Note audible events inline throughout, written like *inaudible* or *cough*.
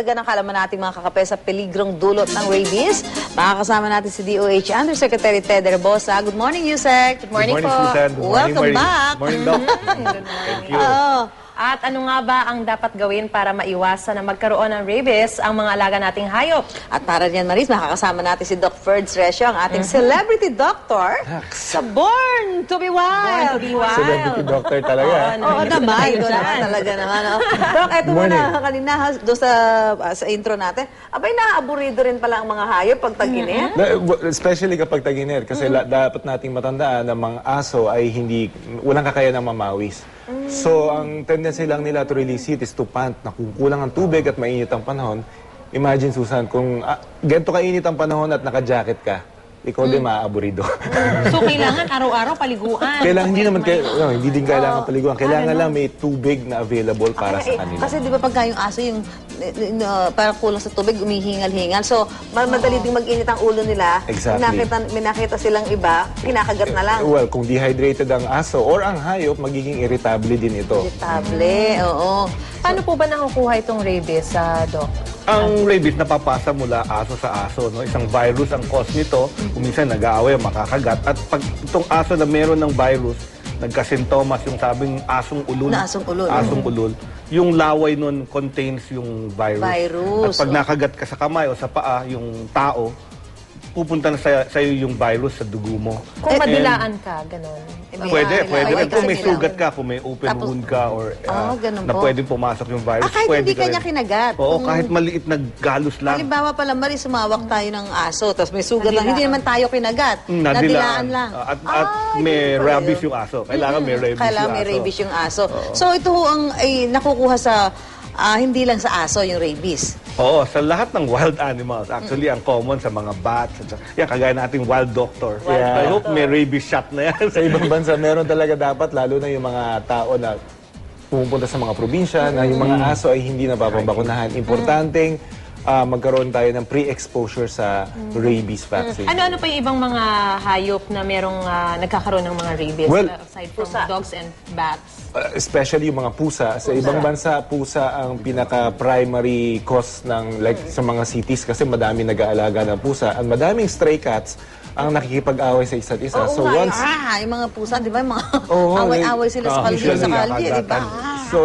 dagdagan ang kalaman natin mga kakape sa peligrong dulot ng rabies. Makakasama natin si DOH Undersecretary Ted Herbosa. Good morning, Yusek. Good morning, po. Susan. Good morning, Welcome Marie. back. Morning, Doc. *laughs* Thank you. Oo. At ano nga ba ang dapat gawin para maiwasan na magkaroon ng rabies ang mga alaga nating hayop? At para niyan, Maris, makakasama natin si Doc Ferds Resio, ang ating Mm-hmm. celebrity doctor sa Born to be Wild. Born to be wild. Celebrity doctor talaga. Oo, ah. Oo Nandito naman, dyan. naman talaga naman. Oh. Doc, eto muna kanina ha, doon sa, ah, sa intro natin. Abay, naaburido rin pala ang mga hayop pag tag-init. Na- w- Especially kapag tag-init, kasi la- dapat nating matandaan na mga aso ay hindi, walang kakayanang mamawis. So, ang tendency lang nila to release heat is to pant. Na kung kulang ang tubig at mainit ang panahon, imagine, Susan, kung ah, ganito kainit ang panahon at naka-jacket ka, ikaw din maaaburido. So, kailangan araw-araw paliguan. Kailangan hindi naman, kay, no, hindi din kailangan paliguan. Kailangan lang may tubig na available para Ay, sa kanila. Kasi di ba pagka yung aso yung eh, eh, parang kulang sa tubig, umihingal-hingal. So, ma- madali ding mag-init ang ulo nila. Exactly. Nakita, may nakita silang iba, kinakagat na lang. Well, kung dehydrated ang aso or ang hayop, magiging irritable din ito. Irritable, oo. Paano po ba nakukuha itong rabies, sa Doc? Ang rabies napapasa mula aso sa aso, no? Isang virus ang cause nito. Kuminsan nag-aaway, makakagat. At pag itong aso na meron ng virus, nagkasintomas yung sabing asong ulol. Na asong ulol. Asong ulol. Yung laway nun contains yung virus. Virus, At pag oh. nakagat ka sa kamay o sa paa, yung tao, pupunta na sa, sa'yo yung virus sa dugo mo. Kung And- madilaan ka, ganun. Eh, may- Pwede, ah, pwede may- rin. Kung may kasi sugat ka, kung may open Tapos- wound ka, or Ah, uh, ganun na po. pwedeng pumasok yung virus, Ah, kahit pwede hindi ka kanya rin. kinagat. Oo, Kung- kahit maliit na galos lang. Halimbawa pala, Mari, sumawak tayo ng aso, tapos may sugat lang. Hindi naman tayo kinagat. Mm, Nadilaan lang. At, at Ah, may ganun pala rabies yun. yung aso. Kailangan may rabies Kailangan yung may aso. rabies yung aso. So, ito ho ang ay, nakukuha sa, ah, hindi lang sa aso, yung rabies. Oo, sa lahat ng wild animals. Actually, ang common sa mga bats. At, sa- yan, kagaya nating wild doctor. Yeah. I hope may rabies shot na yan. sa ibang bansa, meron talaga dapat, lalo na yung mga tao na pumupunta sa mga probinsya, na yung mga aso ay hindi napapabakunahan. Importanteng ah, magkaroon tayo ng pre-exposure sa rabies vaccine. Ano-ano pa yung ibang mga hayop na merong ah, nagkakaroon ng mga rabies? Well, uh, aside from pusa. dogs and bats? Uh, especially yung mga pusa. Sa ibang bansa, pusa ang pinaka-primary cause ng like sa mga cities kasi madami nag-aalaga ng pusa. Ang madaming stray cats ang nakikipag-away sa isa't isa. Oo so nga, once ah, yung mga pusa, di ba? Yung mga Oo, *laughs* away-away sila sa ah, kalye, sa kalye, di ba? So,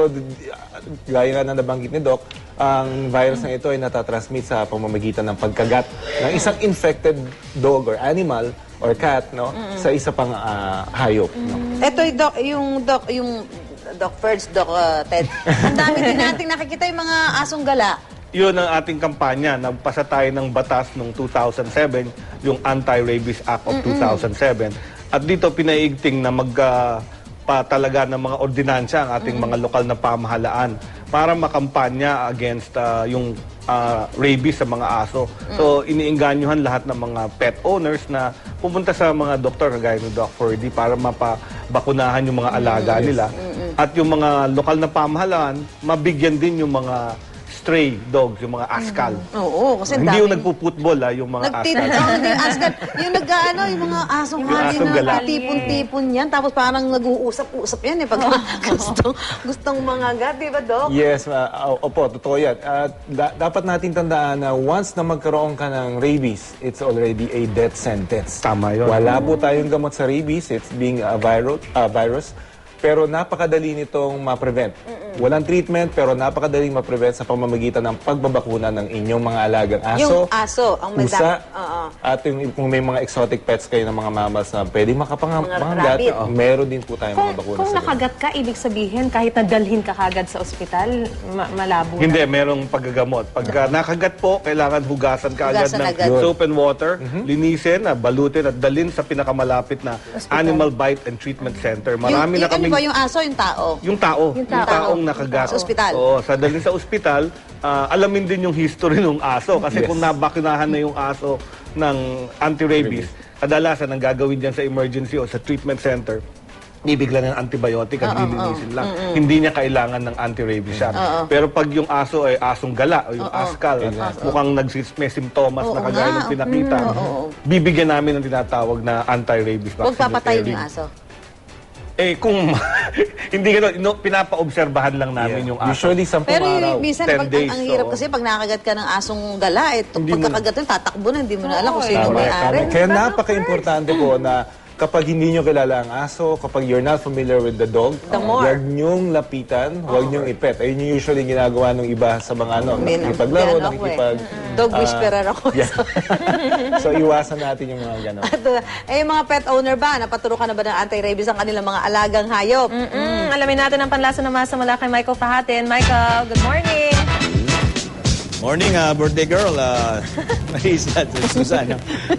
gaya nga na nabanggit ni Doc, ang virus na ito ay natatransmit sa pamamagitan ng pagkagat ng isang infected dog or animal or cat no sa isa pang ah, hayop. No? Ito yung doc, yung doc, yung Doc Ferds, Doc uh, Ted. Ang dami din nating nakikita yung mga asong gala. Yun ang ating kampanya. Nagpasa tayo ng batas noong 2007, yung Anti-Rabies Act of 2007. At dito pinaigting na mag ah, pa talaga ng mga ordinansya ang ating mga lokal na pamahalaan para makampanya against ah, yung ah, rabies sa mga aso. So iniinganyohan lahat ng mga pet owners na pumunta sa mga doktor kagaya ni Doc Ferdy para mapabakunahan yung mga alaga nila. At yung mga lokal na pamahalaan, mabigyan din yung mga stray dogs, yung mga askal. Oo, kasi Hindi dami. yung nagpuputbol, ha, yung mga Nagtit- askal. oh, hindi yung askan. Yung nag ano, yung mga asong Yung hali asong na tipon-tipon yan. Tapos parang nag-uusap-usap yan eh. Pag *laughs* gustong, gustong mga gat, di ba, Doc? Yes, ah, opo, totoo yan. At da- dapat natin tandaan na once na magkaroon ka ng rabies, it's already a death sentence. Tama yun. Wala po tayong gamot sa rabies, it's being a virus, ah, virus pero napakadali nitong ma-prevent. Walang treatment, pero napakadaling ma-prevent sa pamamagitan ng pagbabakuna ng inyong mga alagang aso, Yung aso, ang pusa, madami. Oo. at yung, kung may mga exotic pets kayo ng mga mammals na pwedeng Mga rabbit. meron din po tayong Kung, mga bakuna kung sa ganun. nakagat ka, ibig sabihin, kahit nadalhin ka kagad sa ospital, ma- malabo Hindi, na. merong paggagamot. Pag nakagat po, kailangan hugasan ka agad Hugasan ng agad. soap and water, linisin, ah, balutin at dalhin sa pinakamalapit na Animal Bite and Treatment Center. Marami yung, na yung, ano kaming... ba, yung aso, yung tao? Yung tao, yung, tao. taong nakagat. Sa ospital. Oo, sa dalhin sa ospital, ah, alamin din yung history ng aso. Kasi Yes. kung nabakunahan na yung aso ng anti-rabies, kadalasan ang gagawin dyan sa emergency o sa treatment center, bibigla ng antibiotic at lilinisin lang. Hindi niya kailangan ng anti-rabies shot. Pero pag yung aso ay asong gala o yung askal, at mukhang nagsis may simptomas Oo na kagaya nga. ng pinakita, bibigyan namin ng tinatawag na anti-rabies Huwag vaccine. papatayin pairing. yung aso. Eh, kung *laughs* hindi gano'n, no, pinapa-obserbahan lang namin yung aso. Usually, sampung Pero araw. minsan, 10 pag, days, ang, ang hirap oo. kasi pag nakagat ka ng asong gala, eh, Hindi mo- pagkakagat mo, tatakbo na, hindi mo na alam kung sino Tama, may-ari. tama. Kaya napaka-importante po na kapag hindi nyo kilala ang aso, kapag you're not familiar with the dog, The more. huwag nyong lapitan, huwag nyong ipet. Ayun yung usually ginagawa ng iba sa mga ano, Min- nakikipaglaro, yan ako eh. nakikipag... Dog ah, whisperer ako. *laughs* yeah. so, iwasan natin yung mga gano'n. At, uh, eh, yung mga pet owner ba, napaturo ka na ba ng anti-rabies ang kanilang mga alagang hayop? Mm, alamin natin ang panlasa ng masa mula kay Michael Fahatin. Michael, good morning! Morning, uh, birthday girl. Uh, *laughs* Marisa at Susan.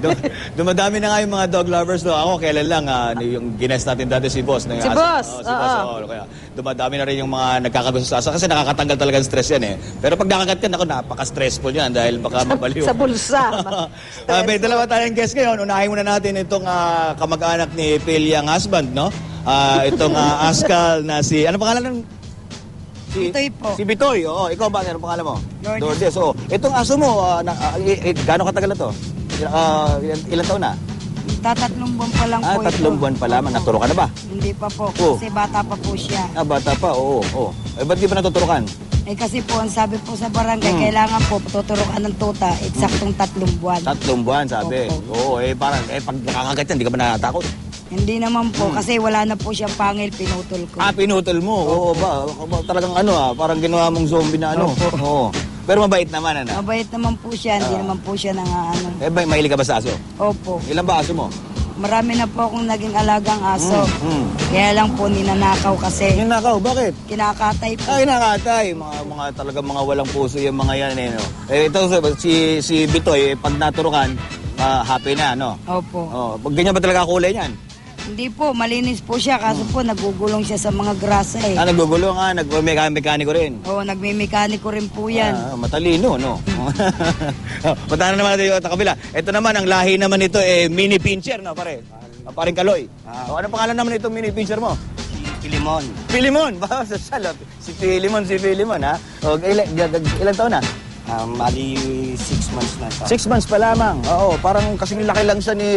Dum- dumadami na nga yung mga dog lovers. No? Ako, kailan lang, uh, yung gines natin dati si Boss. Si Boss, Oh, si Boss, oo. oo. Kaya dumadami na rin yung mga nagkakagusto sa asa kasi nakakatanggal talaga ng stress yan eh. Pero pag nakagat ka, naku, napaka-stressful yan dahil baka *laughs* mabaliw. sa bulsa. *laughs* Ah, may dalawa tayong guest ngayon. Unahin muna natin itong ah, kamag-anak ni Phil Yang husband, no? Ah, itong ah, Askal na si... Ano pangalan ng... Si, Bitoy po. Si Bitoy, oo. Ikaw ba? Ano pangalan mo? Lourdes. Lourdes. Oo. Itong aso mo, ah, na, ah, eh, gaano katagal na to? Ah, ilan, ilan taon na? Tatatlong buwan pa lang Ah, po tatlong ito. buwan pa lamang. Naturo ka na ba? Hindi pa po, Oh. kasi bata pa po siya. Ah, bata pa, oo. oo. Eh, ba't di pa natuturukan? Eh kasi po, ang sabi po sa barangay, Hmm. kailangan po tuturukan ng tuta, eksaktong tatlong buwan. Tatlong buwan, sabi. Opo. Oo, eh, parang, eh, pag nakakagat yan, di ka ba natatakot? Hindi naman po, kasi wala na po siyang pangil, pinutol ko. Hmm. Ah, pinutol mo. Oo ba? ba? Talagang ano ah, parang ginawa mong zombie na ano. Oo. Pero mabait naman, ano? Mabait naman po siya, hindi naman po siya nang ano. Eh, ba, mahilig ka ba sa aso? Opo, Ilan ba aso mo? marami na po akong naging alagang aso. Mm. Kaya lang po ninanakaw kasi. Yung nakaw, bakit? Kinakatay po. Ay, nakatay. Mga, mga talagang mga walang puso yung mga yan. Eh, no? eh ito, si, si Bitoy, eh, pag naturukan, ah, happy na, no? Opo. Oh, pag ganyan ba talaga kulay niyan? Hindi po, malinis po siya, kaso po nagugulong siya sa mga grasa eh. Ah, nagugulo nga, nag-mekaniko rin. Oo, nagmimekaniko rin po yan. Ah, matalino, no? *laughs* Punta na naman natin yung kabila. Ito naman, ang lahi naman nito, eh, mini pincher, no, pare? Ah, paring Kaloy. Oh, ano pangalan naman itong mini pincher mo? Pilimon. Pilimon. *laughs* Ba, sa salap. Si Pilimon, si Pilimon, ha? O, ilan, ilan taon na? Um, mali six months na siya. Six months pa lamang. Oo, parang kasing laki lang siya ni,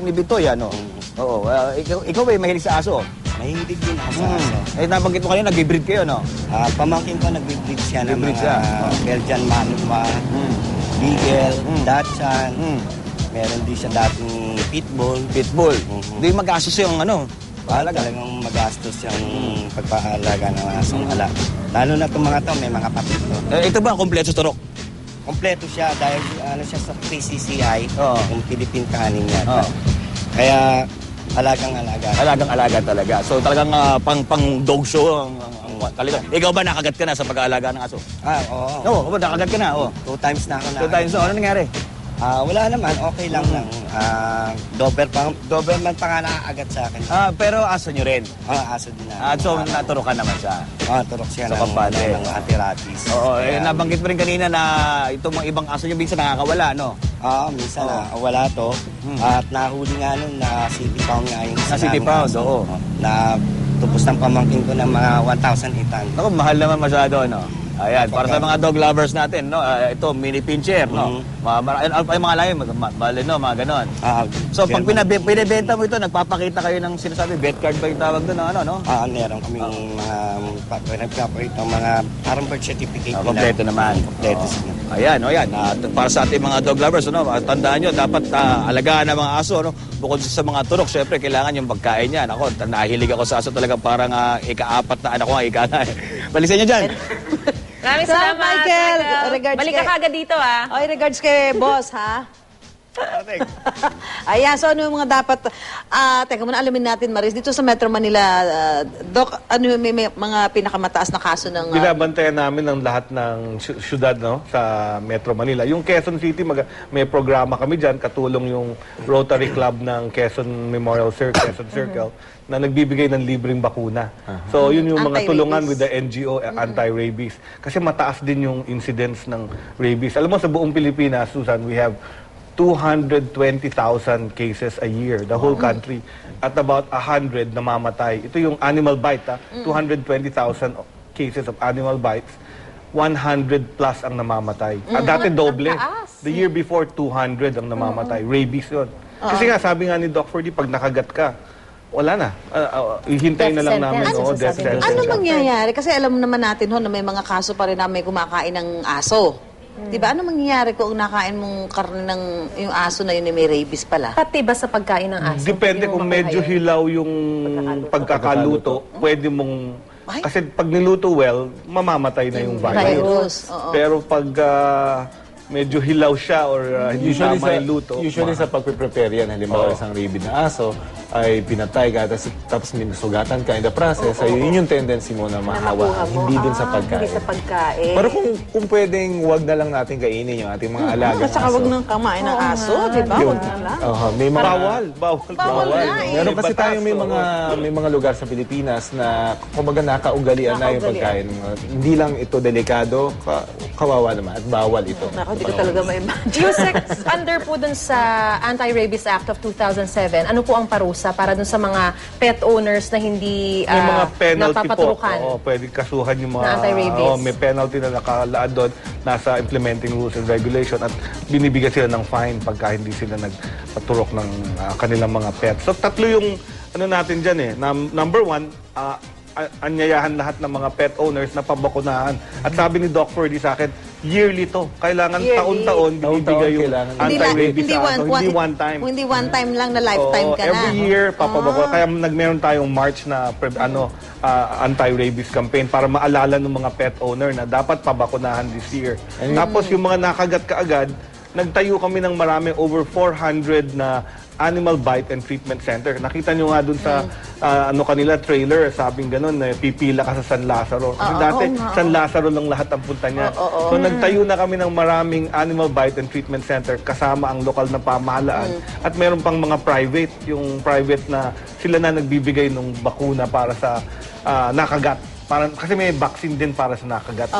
ni Bitoy, ano? Oo, ah, ikaw, ikaw ba mahilig sa aso? Mahilig din ako sa Hmm. aso. Eh, nabanggit mo kanina, nag-breed kayo, no? Ah, pamangkin ko nagbe-breed siya ng Nagbe-breed mga siya. Belgian Malinois, Hmm. Beagle, Mm. Dachshund. Hmm. Meron din siya dating Pitbull. Pitbull. Mhm. Di mag-asos yung ano, paalaga. Talagang magastos yung pagpaalaga ng asong ala. Lalo na itong mga to, may mga papit to. Eh, ito ba, kompleto sa turok? Kompleto siya dahil ano siya sa PCCI, Oo. yung Philippine Canning yan. Oo. Kaya alagang alaga. Alagang alaga talaga. So talagang ah, pang pang dog show ang, ang, ang talaga. Ikaw ba nakagat ka na sa pag-aalaga ng aso? Ah, oo. Oo, oh, nakagat ka na. Oh. Two times na ako na. Two times na. Ano nangyari? Ah, wala naman, okay lang lang. Ah, Dober pa, Doberman pa nga nakaagat sa akin. Ah, pero aso nyo rin. Ah, aso din Ah, na. so naturokan naman siya. Ah, turok siya Sa ng, kampante. ano, ng antiratis. Oo, eh, Kaya, nabanggit mo rin kanina na itong mga ibang aso nyo minsan nakakawala, no? Ah, minsan Oo. na wala to. Hmm. At nahuli nga nun na city pound nga yung Na city pound, aso. oo. Na tupos ng pamangkin ko ng mga 1,800. Naku, mahal naman masyado, no? Ayan, para sa mga dog lovers natin, no? Ah, ito, mini pincher, no? Mhm. Mga, pa yung mga ma- malino, mga ganon. Ah, So, pag pinabe, pinibenta mo ito, nagpapakita kayo ng sinasabi, bet card ba yung tawag doon, ano, no? Ah, meron kaming mga nagpapalit ng mga parang birth certificate Ah, kompleto naman. Kompleto Oo. Ayan, o yan. Ah, t- para sa ating mga dog lovers, ano, ah, tandaan nyo, dapat ah, alagaan ng mga aso. No? Bukod sa mga turok, syempre, kailangan yung pagkain niyan. Ako, nahilig ako sa aso talaga parang ah, ika-apat na anak ko nga, ika na. *laughs* Balisan nyo dyan. Maraming Salamat, salamat, Michael. Regards Balik ka kay- kagad dito, ah. Okay, regards kay boss, ha? *laughs* Ayan, so ano yung mga dapat, ah, teka muna, alamin natin, Maris, dito sa Metro Manila, ah, Doc, ano yung may, may mga pinakamataas na kaso ng... ah, Binabantayan namin ang lahat ng sy- syudad no, sa Metro Manila. Yung Quezon City, mag- may programa kami dyan, katulong yung Rotary Club ng Quezon Memorial Circle, Quezon Circle, na nagbibigay ng libreng bakuna. So, yun yung mga Anti-rabies. tulungan with the NGO eh, anti-rabies. Kasi mataas din yung incidence ng rabies. Alam mo, sa buong Pilipinas, Susan, we have 220,000 cases a year, the whole country. At about 100 namamatay. Ito yung animal bite, ha? 220,000 cases of animal bites. 100 plus ang namamatay. At dati doble. The year before, 200 ang namamatay. Rabies yun. Kasi nga, sabi nga ni Doc Ferdy, pag nakagat ka, wala na. Ah, ah, hihintayin na Death lang namin. sentence, oo, ang death sentence. Ano mangyayari? Kasi alam naman natin ho na may mga kaso pa rin na may kumakain ng aso. Di ba? Ano mangyayari kung nakain mong karne ng yung aso na yun ay may rabies pala? Pati ba sa pagkain ng aso? Depende kung medyo hilaw yung pagkakaluto, pwede mong... Kasi pag niluto well, mamamatay na yung virus. Virus, oo. Pero pag ah, medyo hilaw siya or ah, hindi Usually tama sa, yung luto, usually ma- sa pagpe-prepare yan, halimbawa isang rabid na aso, ay pinatay ka, tapos, tapos minusugatan ka in the process, ay yun yung tendency mo na mahawa, makuha mo. hindi dun sa Ah, pagkain. Hindi sa pagkain. Pero kung, kung pwedeng wag na lang natin kainin yung ating mga alagang At saka aso. wag nang kamain ng aso, di ba? Yun. Wag na lang. May mga, bawal, bawal, Bawal nga eh. Meron kasi Batas, tayo may oo. mga may mga lugar sa Pilipinas na kumbaga nakaugalian na yung pagkain. Hindi lang ito delikado, ka, kawawa naman at bawal ito. Naku, hindi ko talaga ma-imagine. Yusek, *laughs* under po dun sa Anti-Rabies Act of 2007, ano po ang parusa para dun sa mga pet owners na hindi May mga ah, penalty po. Oo, pwede kasuhan yung mga... Na anti-rabies. Oo, may penalty na nakalaan doon. Nasa implementing rules and regulation at binibigyan sila ng fine pagka hindi sila nagpaturok ng ah, kanilang mga pets. So tatlo yung ano natin dyan eh. Num- number one, ah, a- anyayahan lahat ng mga pet owners na pabakunahan. At sabi ni Doc Ferdy sa akin, yearly to. Kailangan Yearly. taon-taon binibigay Taon-taon yung kailangan. Hindi, la- anti-rabies hindi, aso. one, Hindi one time. Hindi one time lang na lifetime Oo, ka na. Every year, papabako. Kaya nagmeron tayong March na pre- ano ah, anti-rabies campaign para maalala ng mga pet owner na dapat pabakunahan this year. Tapos yung mga nakagat kaagad, nagtayo kami ng marami, over 400 na animal bite and treatment center. Nakita nyo nga dun sa ah, ano kanila trailer, sabing ganun, na pipila ka sa San Lazaro. Kasi dati, San Lazaro lang lahat ang punta niya. So nagtayo na kami ng maraming animal bite and treatment center kasama ang lokal na pamahalaan. At meron pang mga private, yung private na sila na nagbibigay ng bakuna para sa ah, nakagat. Parang, kasi may vaccine din para sa nakagat.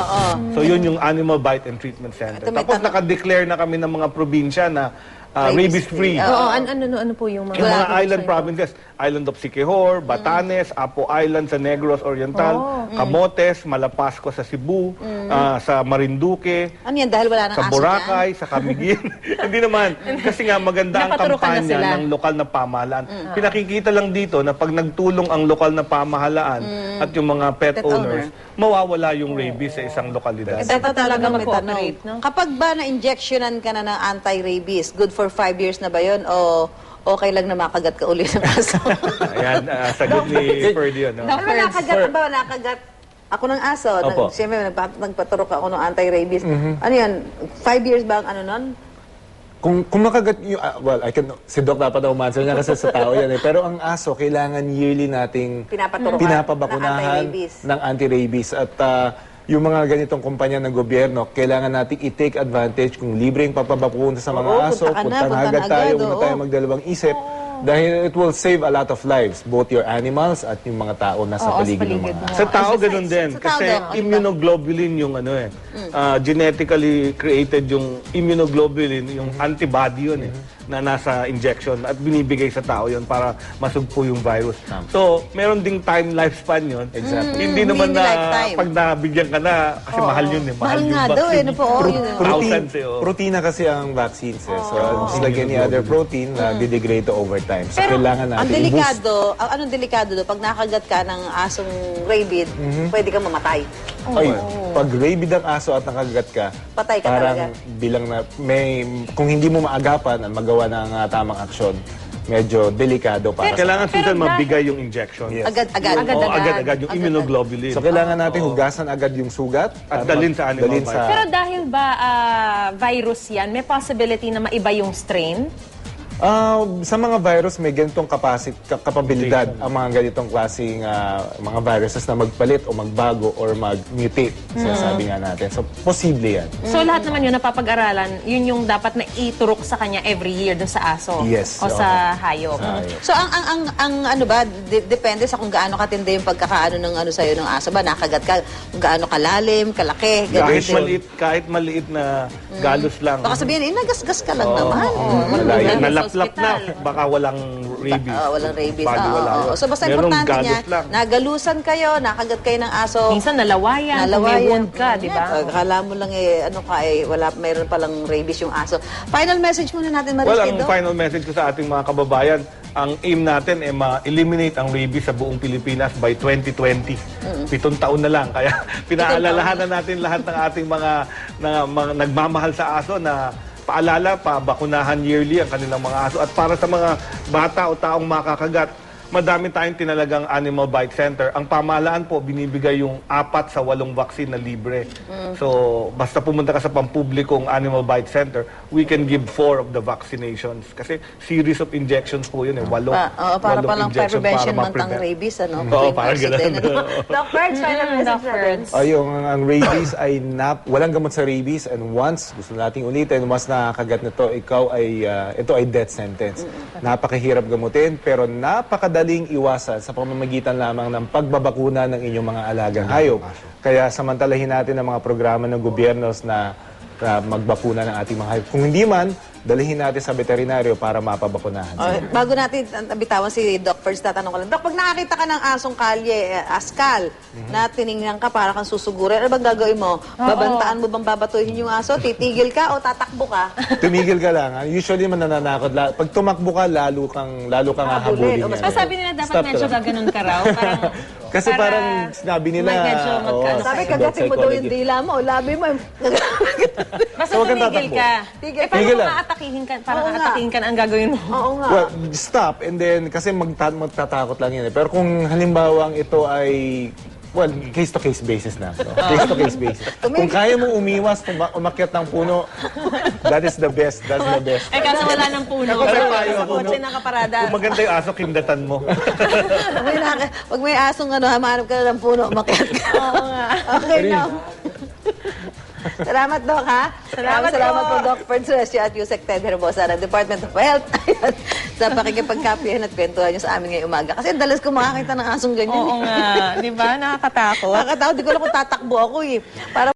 So yun yung Animal Bite and Treatment Center. Ito may Tapos tanong- naka-declare na kami ng mga probinsya na ah, Rabies-free. rabies-free. Oo, ano, ano, ano po yung mga... Yung mga island provinces, Island of Siquijor, Batanes, Apo Island sa Negros Oriental, Camotes, Malapasco sa Cebu, ah, sa Marinduque, Ano yan? Dahil wala nang sa aso Boracay, sa Camiguin. *laughs* *laughs* Hindi naman. Kasi nga maganda ang Napaturukan na kampanya ng lokal na pamahalaan. Pinakikita lang dito na pag nagtulong ang lokal na pamahalaan at yung mga pet, Pet owners, mawawala yung rabies sa isang lokalidad. Ito talaga mag-cooperate, no? Kapag ba na-injectionan ka na ng anti-rabies, good for five years na ba yun? O okay lang na makagat ka uli ng aso? *laughs* Ayan, ah, sagot ni Ferdy yun. no? ano nakagat ka ba? Nakagat ako ng aso. Opo. Nag, siyempre, nagpa- nagpaturok ako ng anti-rabies. Ano yan? Five years ba ang ano nun? Kung, kung makagat yung, ah, well, I can, si Doc dapat daw umanswer niya kasi sa tao yan eh. Pero ang aso, kailangan yearly nating Pinapaturukan pinapabakunahan ng anti-rabies. ng anti-rabies. At ah, yung mga ganitong kumpanya ng gobyerno, kailangan nating i-take advantage kung libreng papabakuna sa mga Oo, aso, punta na, punta na agad tayo, huwag na tayo magdalawang isip. Dahil it will save a lot of lives, both your animals at yung mga tao na sa Oo, sa paligid ng mga mo. Sa tao, ganun din. Sa tao Kasi din, immunoglobulin yung ano eh. ah, genetically created yung immunoglobulin, yung antibody yun eh, na nasa injection at binibigay sa tao yun para masugpo yung virus. So, meron ding time lifespan yun. Exactly. Hindi naman Hindi na lifetime. pag nabigyan ka na, kasi mahal yun eh. Mahal yung nga daw eh, ano po, oh, yun. Thousands eh. oh. Proteina kasi ang vaccines eh. So, just like any other protein, na didegrade to over time. So, kailangan natin Ang delikado, ang anong delikado do, pag nakagat ka ng asong rabid, pwede kang mamatay. Ay, pag rabid ang aso at nakagat ka, Patay ka parang talaga. bilang na, may, kung hindi mo maagapan at magawa ng ah, tamang aksyon, medyo delikado para sa Kailangan Pero susan dahil- mabigay yung injection. Yes. Agad-agad. Agad- Oo, agad-agad yung immunoglobulin. So, kailangan natin hugasan agad yung sugat. At dalhin sa animal dalhin sa- Pero dahil ba ah, virus yan, may possibility na maiba yung strain? Ah, sa mga virus, may ganitong capacity, ka- kapabilidad ang mga ganitong klaseng ah, mga viruses na magpalit o magbago or mag-mutate, sinasabi nga natin. So, posible yan. So lahat naman yun napapag-aralan, yun yung dapat na iturok sa kanya every year dun sa aso Yes, o oo. sa hayop. So ang ang ang, ang ano ba de- depende sa kung gaano katindi yung pagkakaano ng ano sa ng aso ba nakagat ka kung gaano kalalim, kalaki, ganun Kahit din. maliit, kahit maliit na galos lang. Baka sabihin, eh, nagasgas ka lang naman. Malayo. Nalaplap Sa na, baka walang rabies. Ah, walang rabies. Bali, wala yun. oo. So basta Merong importante niya, lang. nagalusan kayo, nakagat kayo ng aso. Minsan nalawayan, may Nalawayan. wound ka, di ba? Uh, Akala mo lang eh, ano ka eh, wala, mayroon palang rabies yung aso. Final message muna natin, Well, ang final message ko sa ating mga kababayan, ang aim natin ay ma-eliminate ang rabies sa buong Pilipinas by 2020. Pitong taon na lang. Kaya pinaalalahanan natin lahat ng ating mga, na, mga nagmamahal sa aso na paalala, pabakunahan yearly ang kanilang mga aso. At para sa mga bata o taong makakagat, madami tayong tinalagang animal bite center. Ang pamahalaan po, binibigay yung apat sa walong vaccine na libre. So, basta pumunta ka sa pampublikong animal bite center, we can give four of the vaccinations. Kasi series of injections po yun eh. Walo. Pa, oo, para walong palang injection prevention para month ang ma-prevent. rabies, ano? Oo, Tuwing parang ganun. din, ano? Doc Ferds, final message natin. Ayun, ang, ang rabies ay nap, walang gamot sa rabies and once, gusto nating ulitin, once nakakagat nito, ikaw ay, ah, ito ay death sentence. Napakahirap gamutin, pero napakadaling iwasan sa pamamagitan lamang ng pagbabakuna ng inyong mga alagang hayop. Kaya samantalahin natin ang mga programa ng gobyernos na na magbakuna ng ating mga hayop. Kung hindi man, dalhin natin sa veterinaryo para mapabakunahan. Oh, bago natin uh, bitawan si Doc First, tatanong ko lang. Doc, pag nakakita ka ng asong kalye, eh, askal, na tiningnan ka para kang susugurin, ano bang gagawin mo? Babantaan mo bang babatuhin yung aso? Titigil ka o tatakbo ka? *laughs* Tumigil ka lang. ah. Usually man nananakot. La- Pag tumakbo ka, lalo kang, lalo kang Habulin. hahabulin. Yan. Basta sabi nila dapat Stop medyo gaganon ka raw. Parang, *laughs* Kasi para parang sinabi nila, medyo kayo. Sabi, kagatin mo daw yung dila mo, labi mo. Basta tumigil ka. Tigil. Eh, paano kung lang. aatakihin ka? Parang Oo nga. ka na ang gagawin mo. Oo nga. Well, stop and then kasi magta- magtatakot lang yun eh. Pero kung halimbawa ito ay well, case to case basis na. No? Case to case basis. *laughs* Kung kaya mo umiwas, uma- umakyat ng puno, that is the best. That's the *laughs* best. Eh, kaso wala ng puno. Ako, may payo Sa ako, kotse no? nakaparada. Kung maganda yung aso, kindatan mo. *laughs* Pag may, naka, pag may asong ano, hamanap ka na ng puno, umakyat ka. Oo nga. Okay na. Salamat, Doc, ha? Salamat Maraming salamat po. po, Doc Fernsresio at Yusek Ted Herbosa ng Department of Health *laughs* Ayan, sa pakikipagkapihan at kwentuhan niyo sa amin ngayong umaga. Kasi dalas ko makakita ng asong ganyan. Oo nga. Di ba? Nakakatakot. Nakakatawa, di ko alam kung tatakbo ako eh. Para